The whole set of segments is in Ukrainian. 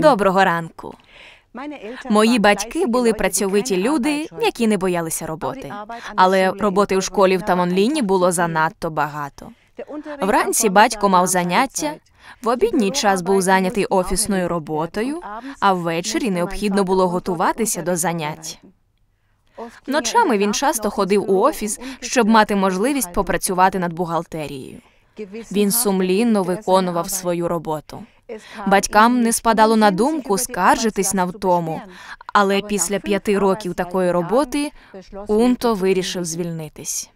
Доброго ранку. Мої батьки були працьовиті люди, які не боялися роботи. Але роботи у школі в Тамонліні було занадто багато. Вранці батько мав заняття. В обідній час був зайнятий офісною роботою, а ввечері необхідно було готуватися до занять. Ночами він часто ходив у офіс, щоб мати можливість попрацювати над бухгалтерією. Він сумлінно виконував свою роботу. Батькам не спадало на думку скаржитись на втому, але після п'яти років такої роботи Унто вирішив звільнитись.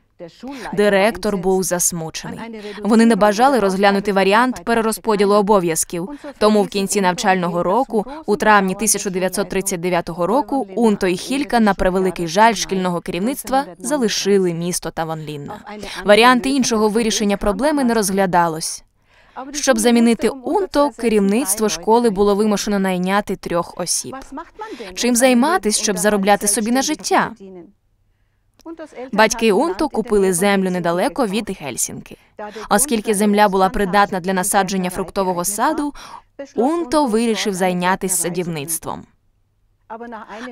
Директор був засмучений. Вони не бажали розглянути варіант перерозподілу обов'язків. Тому в кінці навчального року, у травні 1939 року, Унто і Хілька, на превеликий жаль шкільного керівництва, залишили місто Таванлінна. Варіанти іншого вирішення проблеми не розглядалось. Щоб замінити Унто, керівництво школи було вимушено найняти трьох осіб. Чим займатись, щоб заробляти собі на життя? Батьки Унто купили землю недалеко від Гельсінки. Оскільки земля була придатна для насадження фруктового саду, Унто вирішив зайнятися садівництвом.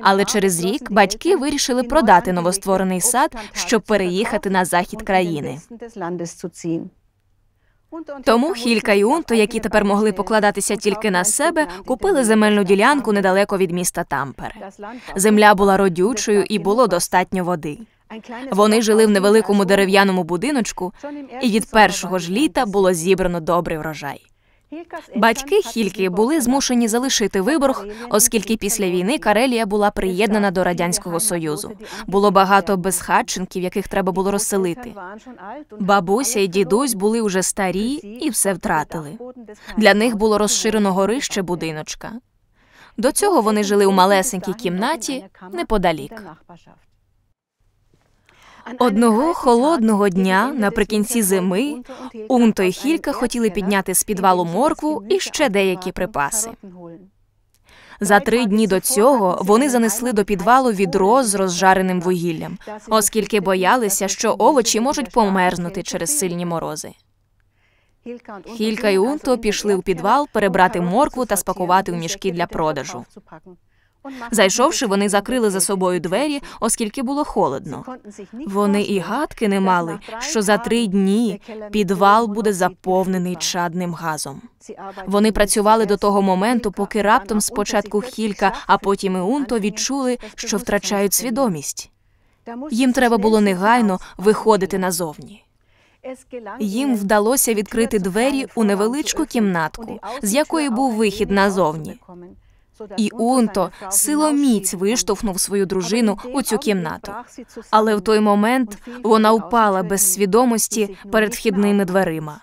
Але через рік батьки вирішили продати новостворений сад, щоб переїхати на захід країни. Тому Хілька і Унто, які тепер могли покладатися тільки на себе, купили земельну ділянку недалеко від міста Тампере. Земля була родючою і було достатньо води. Вони жили в невеликому дерев'яному будиночку, і від першого ж літа було зібрано добрий врожай. Батьки Хільки були змушені залишити виборг, оскільки після війни Карелія була приєднана до радянського союзу. Було багато безхатченків, яких треба було розселити. Бабуся і дідусь були уже старі і все втратили. Для них було розширено горище будиночка. До цього вони жили у малесенькій кімнаті неподалік. Одного холодного дня наприкінці зими Унто і Хілька хотіли підняти з підвалу моркву і ще деякі припаси. За три дні до цього вони занесли до підвалу відро з розжареним вугіллям, оскільки боялися, що овочі можуть померзнути через сильні морози. Хілька і Унто пішли у підвал перебрати моркву та спакувати в мішки для продажу. Зайшовши, вони закрили за собою двері, оскільки було холодно. Вони і гадки не мали, що за три дні підвал буде заповнений чадним газом. Вони працювали до того моменту, поки раптом спочатку Хілька, а потім і Унто відчули, що втрачають свідомість. Їм треба було негайно виходити назовні. Їм вдалося відкрити двері у невеличку кімнатку, з якої був вихід назовні. І Унто силоміць виштовхнув свою дружину у цю кімнату. Але в той момент вона впала без свідомості перед вхідними дверима.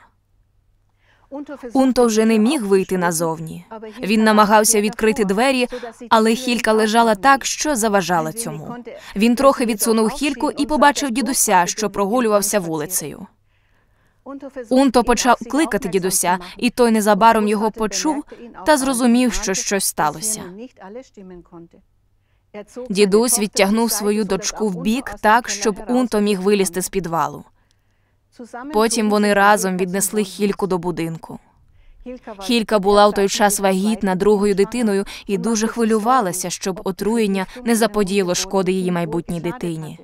Унто вже не міг вийти назовні. Він намагався відкрити двері, але хілька лежала так, що заважала цьому. Він трохи відсунув хільку і побачив дідуся, що прогулювався вулицею. Унто почав кликати дідуся, і той незабаром його почув та зрозумів, що щось сталося. Дідусь відтягнув свою дочку в бік так, щоб Унто міг вилізти з підвалу. Потім вони разом віднесли хільку до будинку. Хілька була в той час вагітна другою дитиною і дуже хвилювалася, щоб отруєння не заподіяло шкоди її майбутній дитині.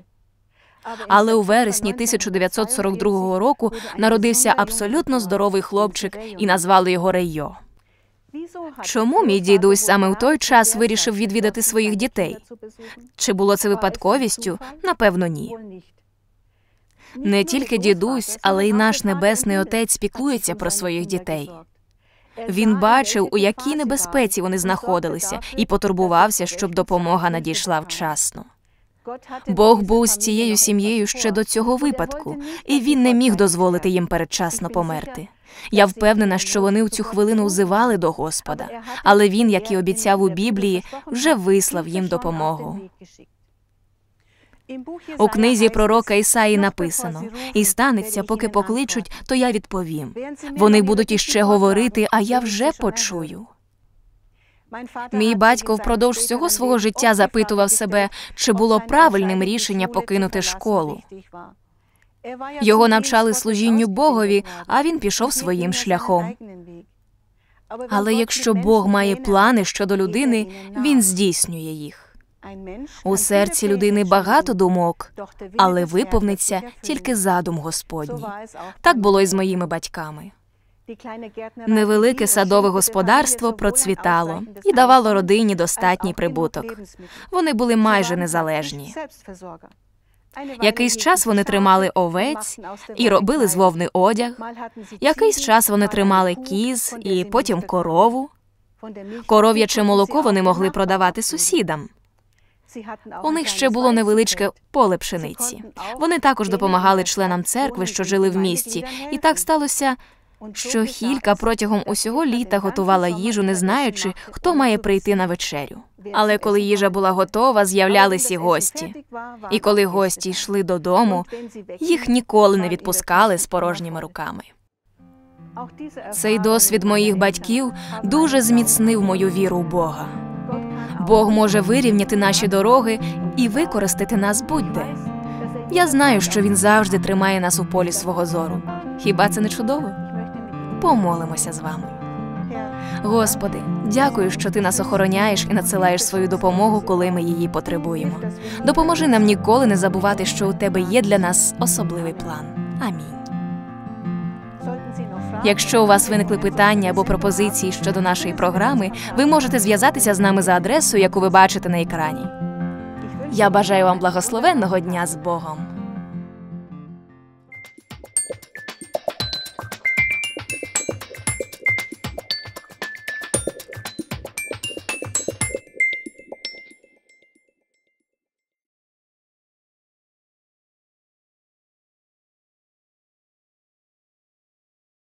Але у вересні 1942 року народився абсолютно здоровий хлопчик і назвали його Реййо. Чому мій дідусь саме в той час вирішив відвідати своїх дітей? Чи було це випадковістю? Напевно, ні. Не тільки дідусь, але й наш небесний отець піклується про своїх дітей. Він бачив, у якій небезпеці вони знаходилися, і потурбувався, щоб допомога надійшла вчасно. Бог був з цією сім'єю ще до цього випадку, і він не міг дозволити їм передчасно померти. Я впевнена, що вони у цю хвилину взивали до Господа, але він, як і обіцяв у Біблії, вже вислав їм допомогу. У книзі пророка Ісаї написано: і станеться, поки покличуть, то я відповім. Вони будуть іще говорити, а я вже почую. Мій батько впродовж всього свого життя запитував себе, чи було правильним рішення покинути школу. Його навчали служінню Богові, а він пішов своїм шляхом. Але якщо Бог має плани щодо людини, він здійснює їх. У серці людини багато думок, але виповниться тільки задум Господній. Так було і з моїми батьками. Невелике садове господарство процвітало і давало родині достатній прибуток. Вони були майже незалежні. Якийсь час вони тримали овець і робили з вовни одяг. Якийсь час вони тримали кіз і потім корову. Коров'яче молоко вони могли продавати сусідам. У них ще було невеличке поле пшениці. Вони також допомагали членам церкви, що жили в місті, і так сталося, що Хілька протягом усього літа готувала їжу, не знаючи, хто має прийти на вечерю. Але коли їжа була готова, з'являлися гості. І коли гості йшли додому, їх ніколи не відпускали з порожніми руками. Цей досвід моїх батьків дуже зміцнив мою віру в Бога. Бог може вирівняти наші дороги і використати нас будь-де. Я знаю, що він завжди тримає нас у полі свого зору. Хіба це не чудово? Помолимося з вами. Господи, дякую, що ти нас охороняєш і надсилаєш свою допомогу, коли ми її потребуємо. Допоможи нам ніколи не забувати, що у тебе є для нас особливий план. Амінь. Якщо у вас виникли питання або пропозиції щодо нашої програми, ви можете зв'язатися з нами за адресою, яку ви бачите на екрані. Я бажаю вам благословенного дня з Богом.